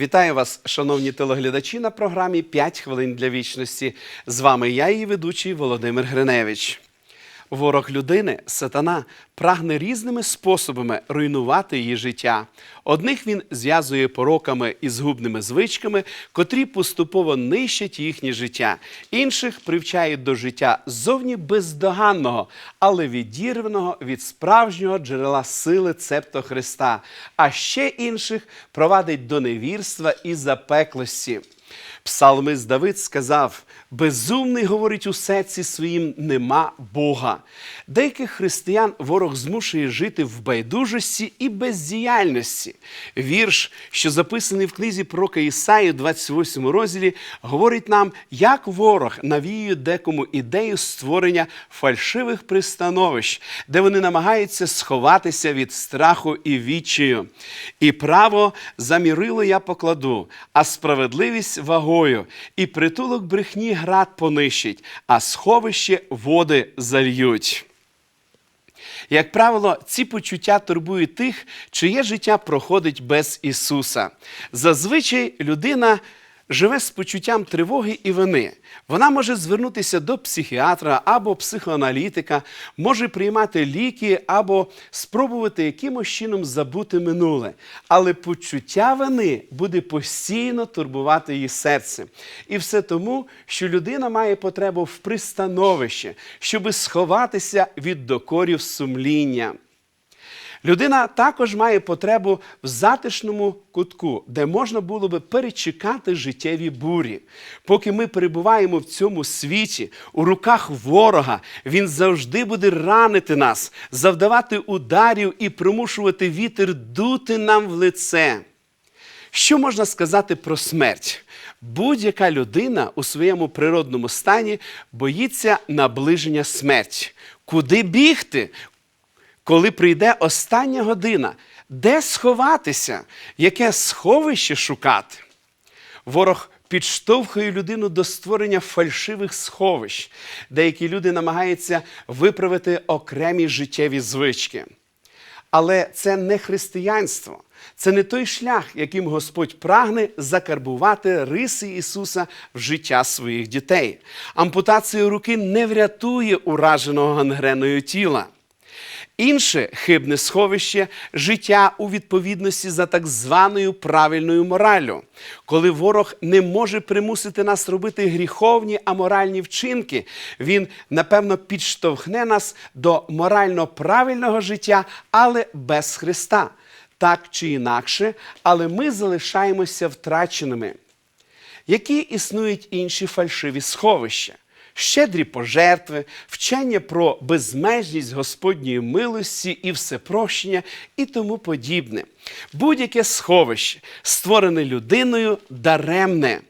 Вітаю вас, шановні телеглядачі, на програмі «5 хвилин для вічності. З вами я, її ведучий Володимир Гриневич. Ворог людини, сатана, прагне різними способами руйнувати її життя. Одних він зв'язує пороками і згубними звичками, котрі поступово нищать їхнє життя. Інших привчає до життя зовні бездоганного, але відірваного від справжнього джерела сили цепто Христа. А ще інших провадить до невірства і запеклості. Псалмист Давид сказав: безумний говорить у серці своїм нема Бога. Деяких християн ворог змушує жити в байдужості і бездіяльності. Вірш, що записаний в книзі пророка Ісаї, 28 розділі, говорить нам, як ворог навіює декому ідею створення фальшивих пристановищ, де вони намагаються сховатися від страху і відчаю. І право замірило я покладу, а справедливість вагою, і притулок брехні град понищить, а сховище води зальють. Як правило, ці почуття турбують тих, чиє життя проходить без Ісуса. Зазвичай людина живе з почуттям тривоги і вини. Вона може звернутися до психіатра або психоаналітика, може приймати ліки або спробувати якимось чином забути минуле. Але почуття вини буде постійно турбувати її серце. І все тому, що людина має потребу в пристановищі, щоби сховатися від докорів сумління. Людина також має потребу в затишному кутку, де можна було би перечекати життєві бурі. Поки ми перебуваємо в цьому світі, у руках ворога, він завжди буде ранити нас, завдавати ударів і примушувати вітер дути нам в лице. Що можна сказати про смерть? Будь-яка людина у своєму природному стані боїться наближення смерті. Куди бігти? Коли прийде остання година, де сховатися, яке сховище шукати? Ворог підштовхує людину до створення фальшивих сховищ. Деякі люди намагаються виправити окремі життєві звички. Але це не християнство, це не той шлях, яким Господь прагне закарбувати риси Ісуса в життя своїх дітей. Ампутація руки не врятує ураженого гангреною тіла. Інше хибне сховище життя у відповідності за так званою правильною мораллю, коли ворог не може примусити нас робити гріховні аморальні вчинки, він напевно підштовхне нас до морально правильного життя, але без Христа. Так чи інакше, але ми залишаємося втраченими. Які існують інші фальшиві сховища? Щедрі пожертви, вчення про безмежність Господньої милості і всепрощення і тому подібне. Будь-яке сховище, створене людиною, даремне.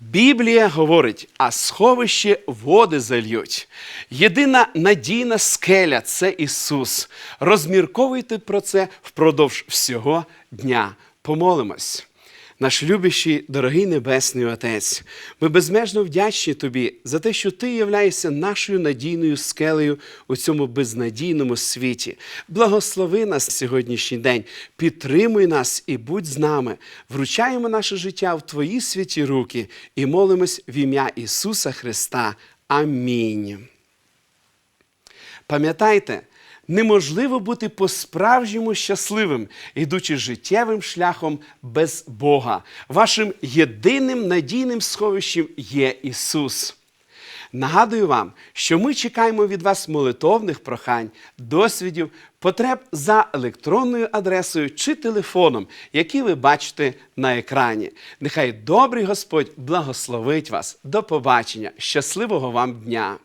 Біблія говорить, а сховище води зальють. Єдина надійна скеля це Ісус. Розмірковуйте про це впродовж всього дня. Помолимось. Наш любящий, дорогий Небесний Отець, ми безмежно вдячні Тобі за те, що Ти являєшся нашою надійною скелею у цьому безнадійному світі. Благослови нас сьогоднішній день, підтримуй нас і будь з нами. Вручаємо наше життя в Твої святі руки і молимось в ім'я Ісуса Христа. Амінь. Пам'ятайте, неможливо бути по-справжньому щасливим, ідучи життєвим шляхом без Бога. Вашим єдиним надійним сховищем є Ісус. Нагадую вам, що ми чекаємо від вас молитовних прохань, досвідів, потреб за електронною адресою чи телефоном, які ви бачите на екрані. Нехай добрий Господь благословить вас. До побачення! Щасливого вам дня!